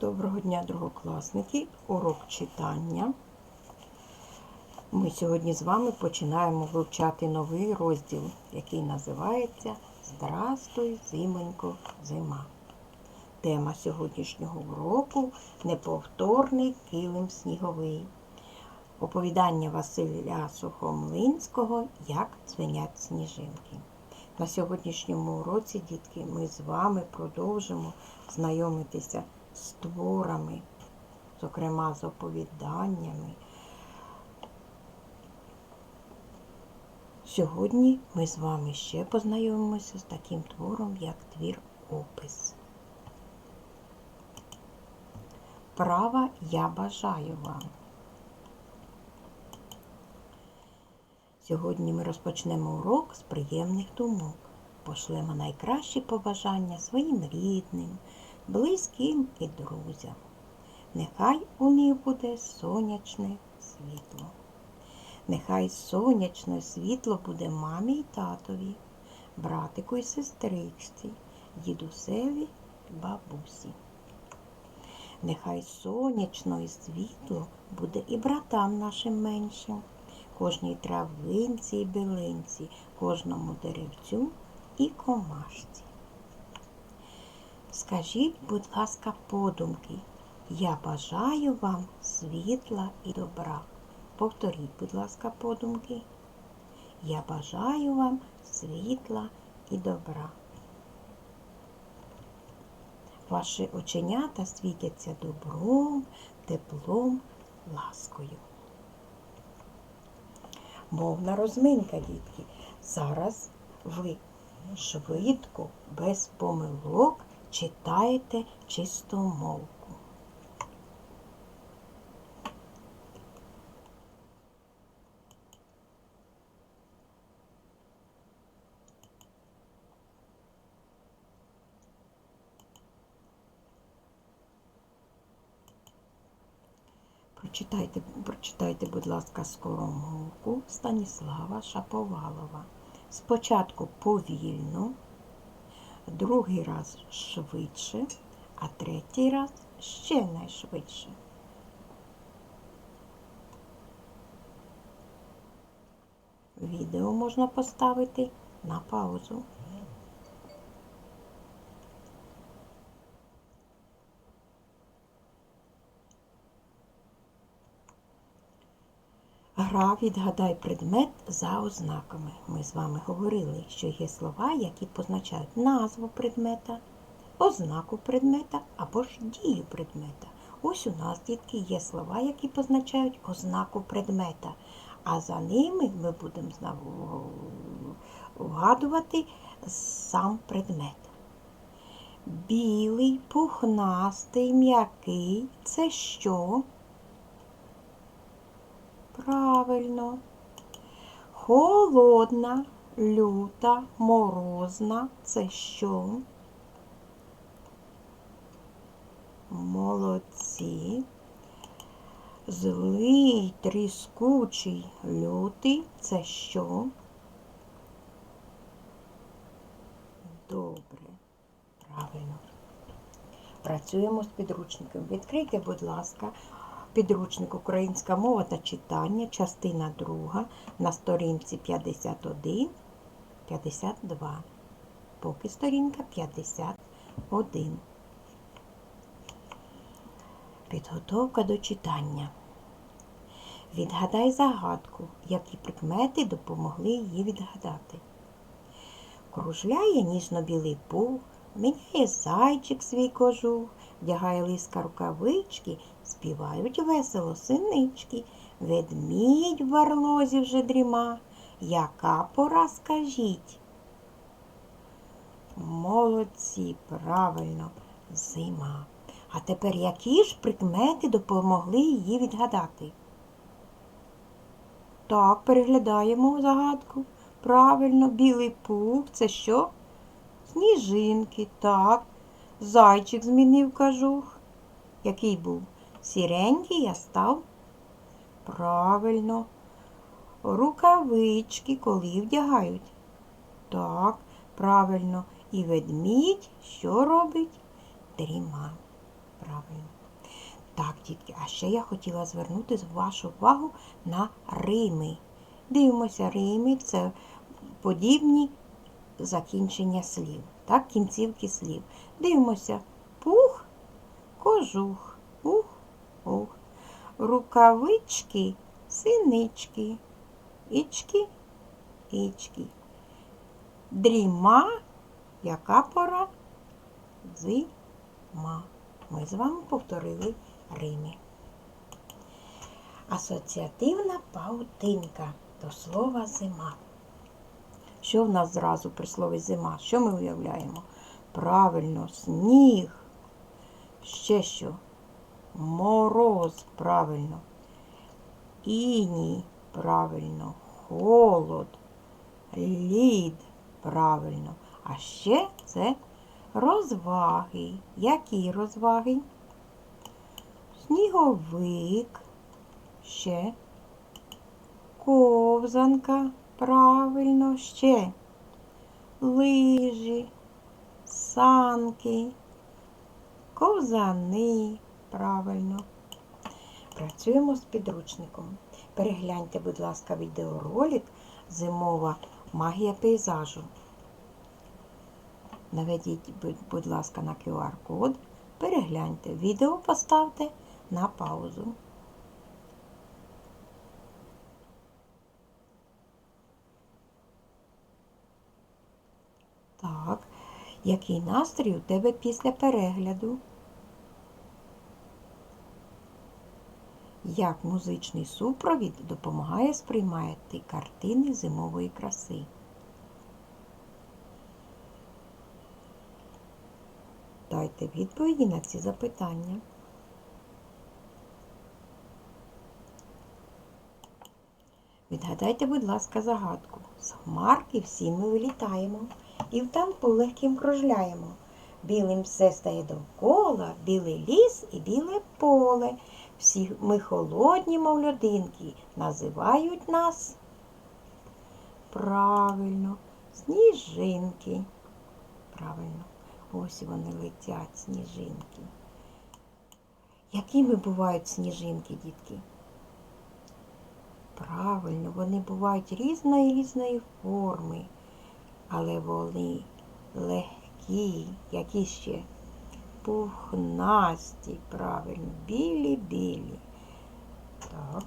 Доброго дня, другокласники! Урок читання. Ми сьогодні з вами починаємо вивчати новий розділ, який називається Здрастуй, зимонько, зима. Тема сьогоднішнього уроку неповторний килим сніговий. Оповідання Василя Сухомлинського Як дзвенять сніжинки. На сьогоднішньому уроці, дітки, ми з вами продовжимо знайомитися з творами, зокрема з оповіданнями. Сьогодні ми з вами ще познайомимося з таким твором, як твір опис. Права я бажаю вам. Сьогодні ми розпочнемо урок з приємних думок. Пошлемо найкращі побажання своїм рідним, близьким і друзям. Нехай у них буде сонячне світло. Нехай сонячне світло буде мамі й татові, братику і сестричці, дідусеві й бабусі. Нехай сонячно і світло буде і братам нашим меншим, кожній травинці і билинці, кожному деревцю і комашці. Скажіть, будь ласка, подумки, я бажаю вам світла і добра. Повторіть, будь ласка, подумки. Я бажаю вам світла і добра. Ваші оченята світяться добром, теплом, ласкою. Мовна розминка, дітки. Зараз ви швидко, без помилок читаєте чистомовку. Прочитайте, прочитайте, будь ласка, скоромовку Станіслава Шаповалова. Спочатку повільно, другий раз швидше, а третій раз ще найшвидше. Відео можна поставити на паузу. Гра відгадай предмет за ознаками. Ми з вами говорили, що є слова, які позначають назву предмета, ознаку предмета або ж дію предмета. Ось у нас, дітки, є слова, які позначають ознаку предмета, а за ними ми будемо вгадувати сам предмет. Білий, пухнастий, м'який це що? Правильно. Холодна, люта, морозна це що? Молодці. Злий, тріскучий, лютий це що? Добре. Правильно. Працюємо з підручником. Відкрийте, будь ласка, Підручник Українська мова та читання, частина 2 на сторінці 51, 52. Поки сторінка 51. Підготовка до читання. Відгадай загадку, які прикмети допомогли її відгадати. Кружляє ніжно-білий пух, міняє зайчик свій кожух, вдягає лиска рукавички, співають весело синички, ведмідь в барлозі вже дріма. Яка пора скажіть? Молодці, правильно, зима. А тепер які ж прикмети допомогли її відгадати? Так, переглядаємо загадку. Правильно, білий пух це що? Сніжинки, так. Зайчик змінив кажух. Який був? Сіренький я став? Правильно. Рукавички коли вдягають? Так, правильно. І ведмідь що робить? Дріма. Правильно. Так, дітки, а ще я хотіла звернути вашу увагу на Рими. Дивимося, Рими це подібні закінчення слів, так, кінцівки слів. Дивимося пух, кожух, ух, ух. Рукавички, синички, ічки, ічки. Дріма, яка пора? Зима. Ми з вами повторили Римі. Асоціативна паутинка до слова зима. Що в нас зразу при слові зима? Що ми уявляємо? Правильно, сніг. Ще що? Мороз, правильно. Іній, правильно. Холод, лід, правильно. А ще це розваги. Які розваги? Сніговик, ще ковзанка, правильно, ще лижі, санки, ковзани, правильно. Працюємо з підручником. Перегляньте, будь ласка, відеоролик Зимова магія пейзажу. Наведіть, будь ласка, на QR-код, перегляньте. Відео поставте на паузу. Так, який настрій у тебе після перегляду? Як музичний супровід допомагає сприймати картини зимової краси? Дайте відповіді на ці запитання. Відгадайте, будь ласка, загадку. З хмарки всі ми вилітаємо і в танку легким кружляємо. Білим все стає довкола, білий ліс і біле поле. Всі ми холодні, мов людинки, називають нас правильно, сніжинки. Правильно, ось вони летять, сніжинки. Якими бувають сніжинки, дітки? Правильно, вони бувають різної різної форми, але вони легкі, які ще пухнасті, правильно, білі-білі. Так.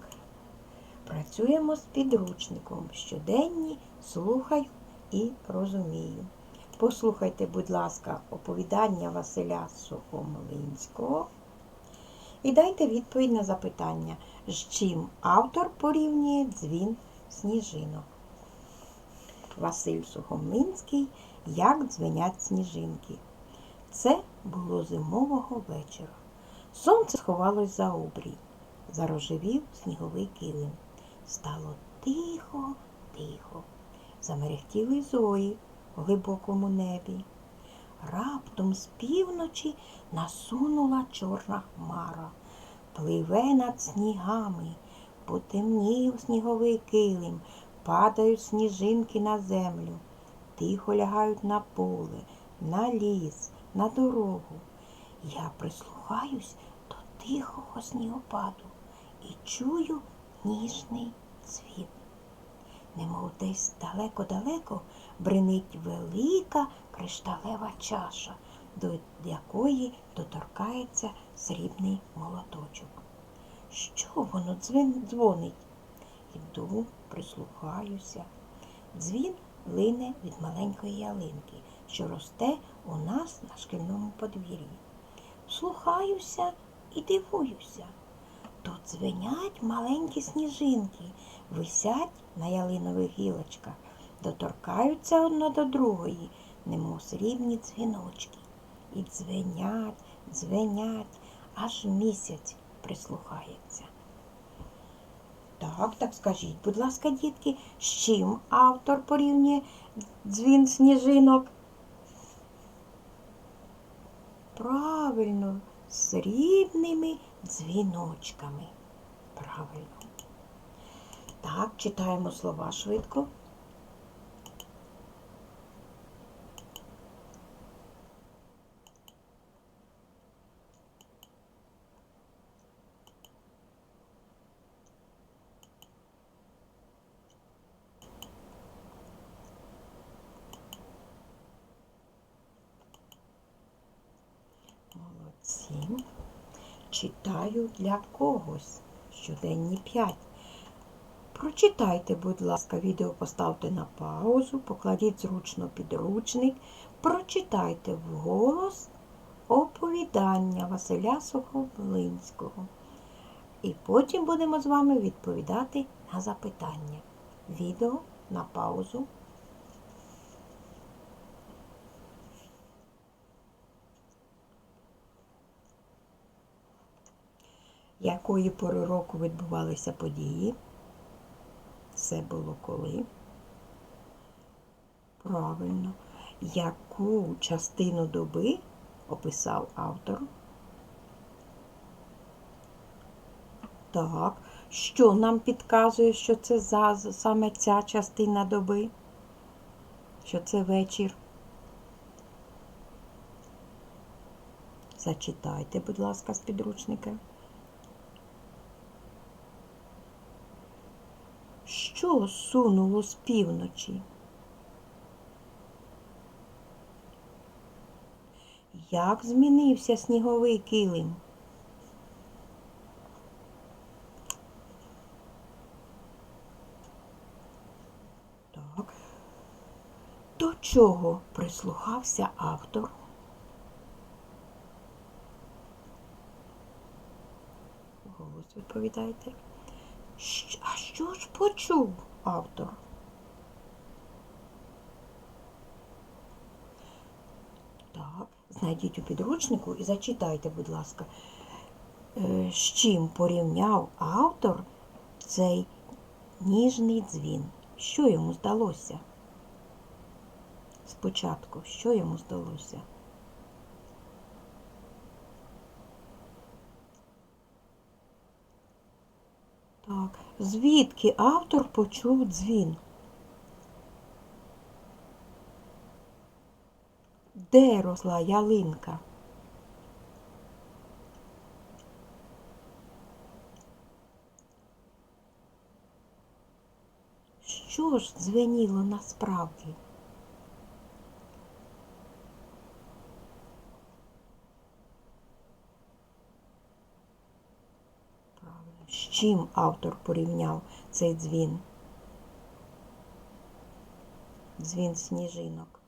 Працюємо з підручником. Щоденні слухаю і розумію. Послухайте, будь ласка, оповідання Василя Сухомлинського і дайте відповідь на запитання, з чим автор порівнює дзвін сніжинок. Василь Сухомлинський Як дзвенять сніжинки. Це було зимового вечора. Сонце сховалось за обрій, зарожевів сніговий килим. Стало тихо, тихо. Замерехтіли зої в глибокому небі. Раптом з півночі насунула чорна хмара, пливе над снігами, потемнів сніговий килим, падають сніжинки на землю, тихо лягають на поле, на ліс, на дорогу. Я прислухаюсь до тихого снігопаду і чую ніжний цвіт. Немов десь далеко-далеко бринить велика кришталева чаша, до якої доторкається срібний молоточок. Що воно дзвін дзвонить? Іду, прислухаюся. Дзвін лине від маленької ялинки, що росте у нас на шкільному подвір'ї. Слухаюся і дивуюся. Тут дзвенять маленькі сніжинки, висять на ялинових гілочках, доторкаються одна до другої, немов срібні дзвіночки. І дзвенять, дзвенять, аж місяць прислухається. Так, так скажіть, будь ласка, дітки, з чим автор порівнює дзвін сніжинок? Правильно, з срібними дзвіночками. Правильно. Так, читаємо слова швидко. Молодці. Читаю для когось. Щоденні 5. Прочитайте, будь ласка, відео поставте на паузу, покладіть зручно підручник, прочитайте вголос оповідання Василя Сухомлинського. І потім будемо з вами відповідати на запитання. Відео на паузу. Якої пори року відбувалися події? Це було коли? Правильно. Яку частину доби описав автор? Так. Що нам підказує, що це за саме ця частина доби? Що це вечір? Зачитайте, будь ласка, з підручника. Що сунуло з півночі? Як змінився сніговий килим? Так. До чого прислухався автор? Голос відповідайте. А що ж почув автор? Так, знайдіть у підручнику і зачитайте, будь ласка, е, з чим порівняв автор цей ніжний дзвін. Що йому здалося? Спочатку, що йому здалося? Так, звідки автор почув дзвін? Де росла ялинка? Що ж дзвеніло насправді? Чим автор порівняв цей дзвін? Дзвін сніжинок.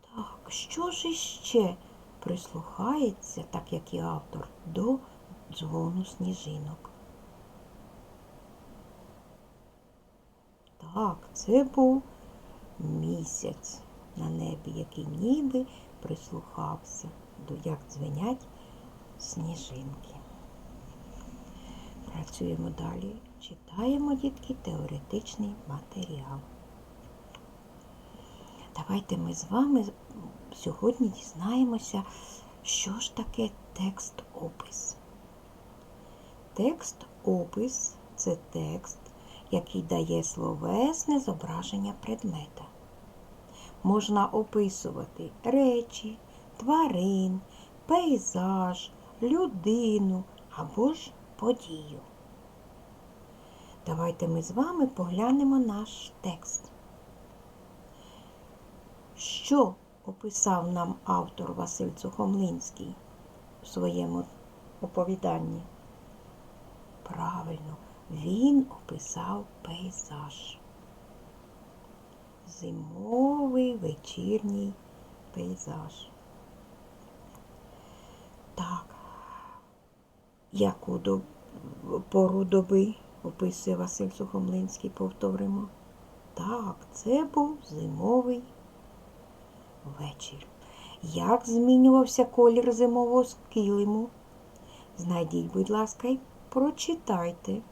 Так, що ж іще прислухається, так як і автор, до дзвону сніжинок? Так, це був місяць на небі, який ніби прислухався до як дзвенять сніжинки. Працюємо далі, читаємо, дітки, теоретичний матеріал. Давайте ми з вами сьогодні дізнаємося, що ж таке текст-опис. Текст-опис це текст, який дає словесне зображення предмета. Можна описувати речі, тварин, пейзаж, людину або ж подію. Давайте ми з вами поглянемо наш текст. Що описав нам автор Василь Цухомлинський у своєму оповіданні? Правильно, він описав пейзаж. Зимовий вечірній пейзаж. Так, яку до... пору доби описує Василь Сухомлинський, повторимо. Так, це був зимовий вечір. Як змінювався колір зимового килиму? Знайдіть, будь ласка, і прочитайте.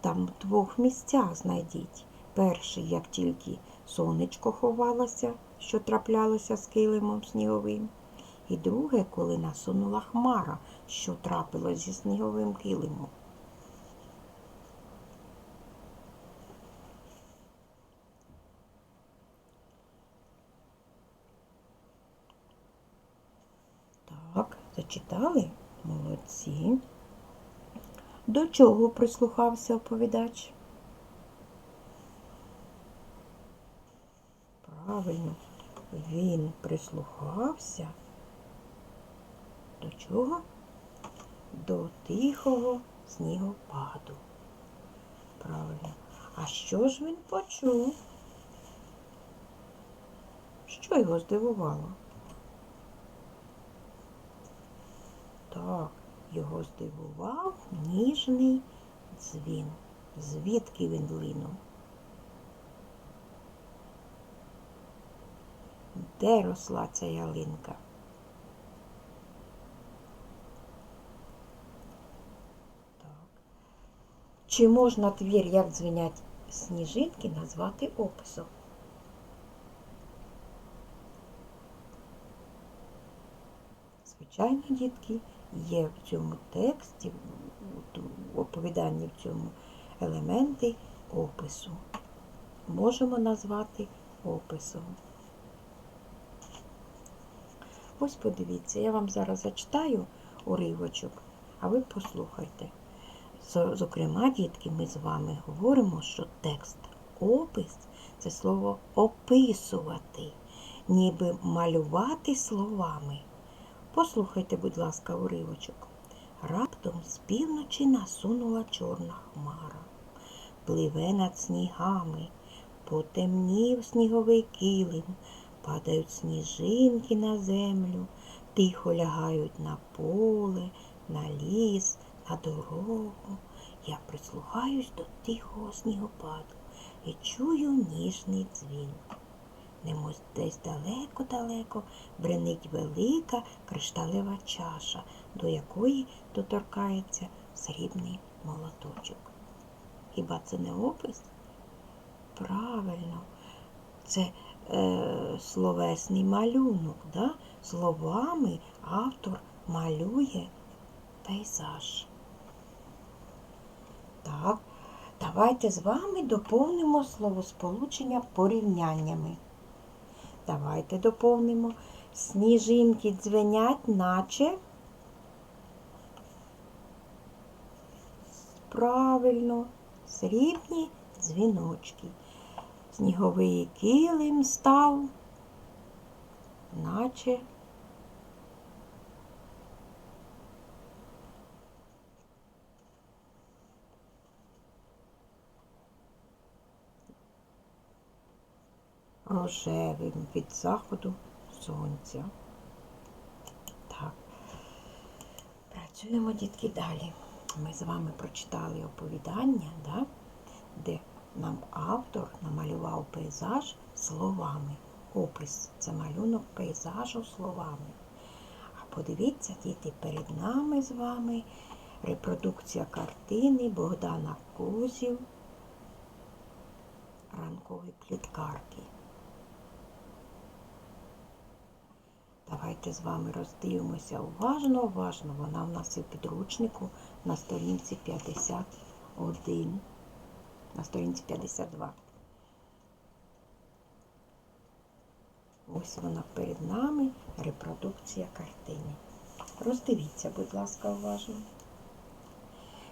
Там в двох місцях знайдіть. Перший, як тільки сонечко ховалося, що траплялося з килимом сніговим. І друге, коли насунула хмара, що трапилось зі сніговим килимом. Так, зачитали? Молодці. До чого прислухався оповідач? Правильно, він прислухався. До чого? До тихого снігопаду. Правильно. А що ж він почув? Що його здивувало? Так, його здивував ніжний дзвін. Звідки він линув? Де росла ця ялинка? Чи можна твір, як дзвенять сніжинки, назвати описом? Звичайно, дітки, є в цьому тексті, в оповіданні в цьому елементи опису. Можемо назвати описом. Ось подивіться, я вам зараз зачитаю уривочок, а ви послухайте. Зокрема, дітки, ми з вами говоримо, що текст опис це слово описувати, ніби малювати словами. Послухайте, будь ласка, уривочок. Раптом з півночі насунула чорна хмара, пливе над снігами, потемнів сніговий килим, падають сніжинки на землю, тихо лягають на поле, на ліс, на дорогу. Я прислухаюсь до тихого снігопаду і чую ніжний дзвін. Немось десь далеко-далеко бренить велика кришталева чаша, до якої доторкається срібний молоточок. Хіба це не опис? Правильно, це словесний малюнок. Да? Словами автор малює пейзаж. Так, давайте з вами доповнимо словосполучення порівняннями. Давайте доповнимо. Сніжинки дзвенять, наче. Правильно, срібні дзвіночки. Сніговий килим став, наче. рожевим від заходу сонця. Так. Працюємо, дітки, далі. Ми з вами прочитали оповідання, да? де нам автор намалював пейзаж словами. Опис це малюнок пейзажу словами. А подивіться, діти, перед нами з вами репродукція картини Богдана Козів ранкові пліткарки. Давайте з вами роздивимося уважно, уважно. Вона в нас і в підручнику на сторінці 51, на сторінці 52. Ось вона перед нами, репродукція картини. Роздивіться, будь ласка, уважно.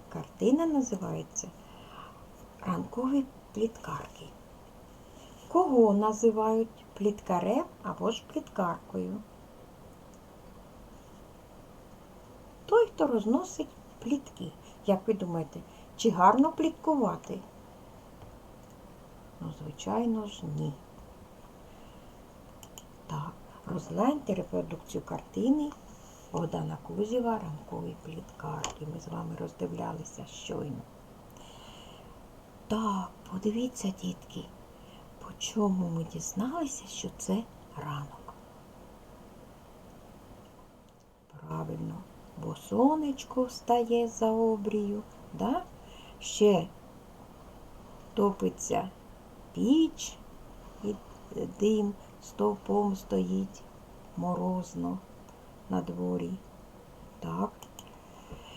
Картина називається Ранкові пліткарки. Кого називають пліткарем або ж пліткаркою? Той, хто розносить плітки. Як ви думаєте, чи гарно пліткувати? Ну, звичайно ж, ні. Так, розгляньте репродукцію картини Богдана Кузєва ранкові пліткарки. Ми з вами роздивлялися щойно. Так, подивіться, дітки, по чому ми дізналися, що це ранок. Правильно, бо сонечко встає за обрію, да? ще топиться піч і дим стовпом стоїть морозно на дворі. Так.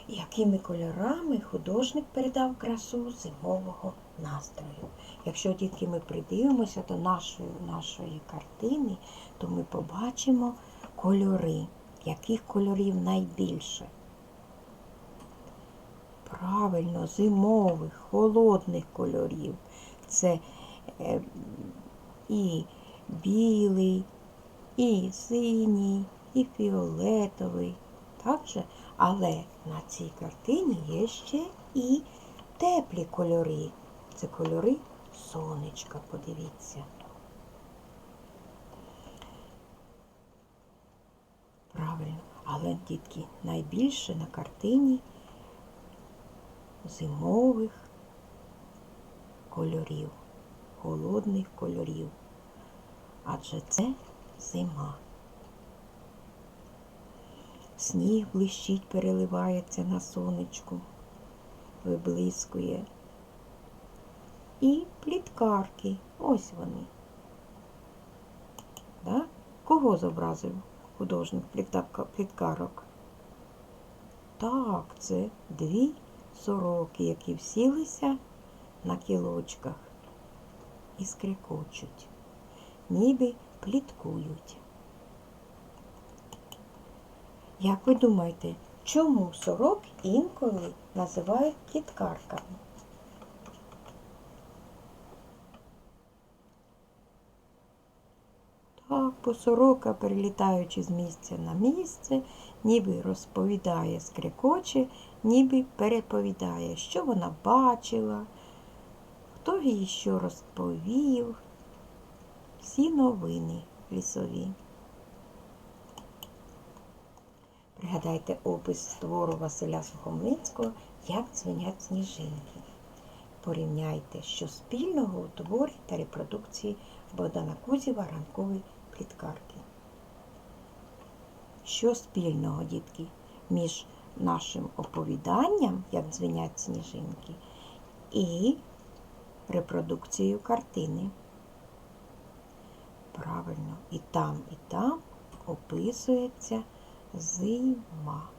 Якими кольорами художник передав красу зимового настрою. Якщо тільки ми придивимося до нашої, нашої картини, то ми побачимо кольори. Яких кольорів найбільше? Правильно, зимових, холодних кольорів. Це і білий, і синій, і фіолетовий. Так же? Але на цій картині є ще і теплі кольори. Це кольори сонечка, подивіться. Правильно, але дітки найбільше на картині зимових кольорів, холодних кольорів. Адже це зима. Сніг блищить, переливається на сонечку, виблискує. І пліткарки. Ось вони. Да? Кого зобразив художник пліткарок? Так, це дві сороки, які всілися на кілочках і скрикочуть, ніби пліткують. Як ви думаєте, чому сорок інколи називають пліткарками? Так, бо сорока, перелітаючи з місця на місце, ніби розповідає, скрекоче, ніби переповідає, що вона бачила, хто їй що розповів. Всі новини лісові. Пригадайте опис твору Василя Сухомлинського Як дзвенять сніжинки. Порівняйте, що спільного у творі та репродукції Богдана Кузєва ранкової пліткарки. Що спільного, дітки, між нашим оповіданням, як дзвенять сніжинки, і репродукцією картини? Правильно, і там, і там описується зима.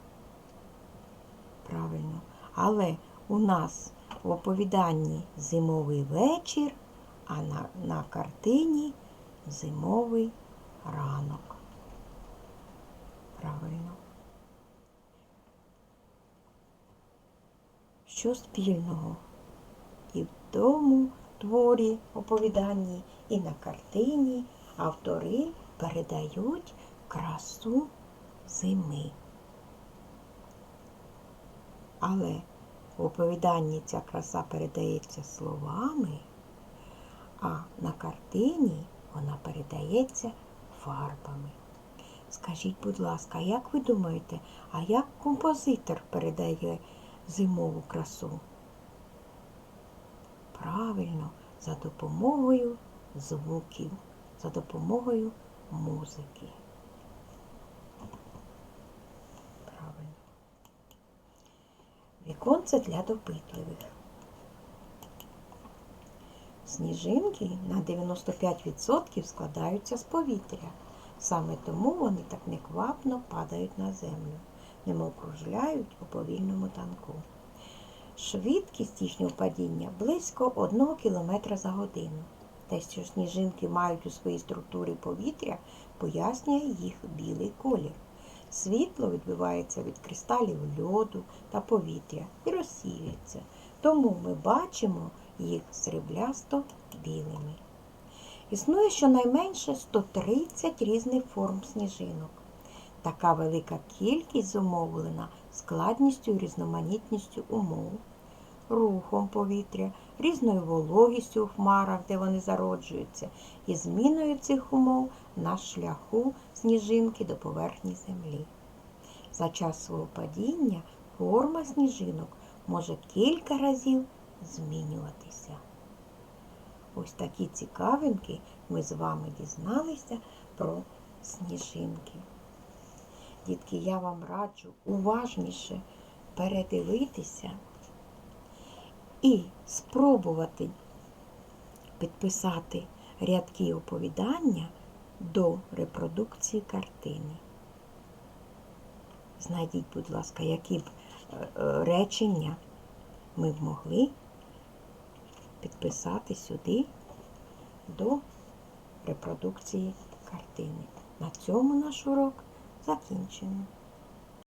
Правильно. Але у нас в оповіданні зимовий вечір, а на, на картині зимовий ранок. Правильно. Що спільного тому творі оповіданні, і на картині автори передають красу зими. Але в оповіданні ця краса передається словами, а на картині вона передається фарбами. Скажіть, будь ласка, як ви думаєте, а як композитор передає зимову красу? Правильно, за допомогою звуків, за допомогою музики. Правильно. Віконце для допитливих. Сніжинки на 95% складаються з повітря. Саме тому вони так неквапно падають на землю, немов кружляють у повільному танку. Швидкість їхнього падіння близько 1 км за годину. Те, що сніжинки мають у своїй структурі повітря, пояснює їх білий колір. Світло відбивається від кристалів льоду та повітря і розсіюється. Тому ми бачимо їх сріблясто білими. Існує щонайменше 130 різних форм сніжинок. Така велика кількість зумовлена складністю і різноманітністю умов, рухом повітря, різною вологістю у хмарах, де вони зароджуються, і зміною цих умов на шляху сніжинки до поверхні землі. За час свого падіння форма сніжинок може кілька разів змінюватися. Ось такі цікавинки ми з вами дізналися про сніжинки. Дітки, я вам раджу уважніше передивитися і спробувати підписати рядки оповідання до репродукції картини. Знайдіть, будь ласка, які б е, е, речення ми б могли підписати сюди до репродукції картини. На цьому наш урок закінчено.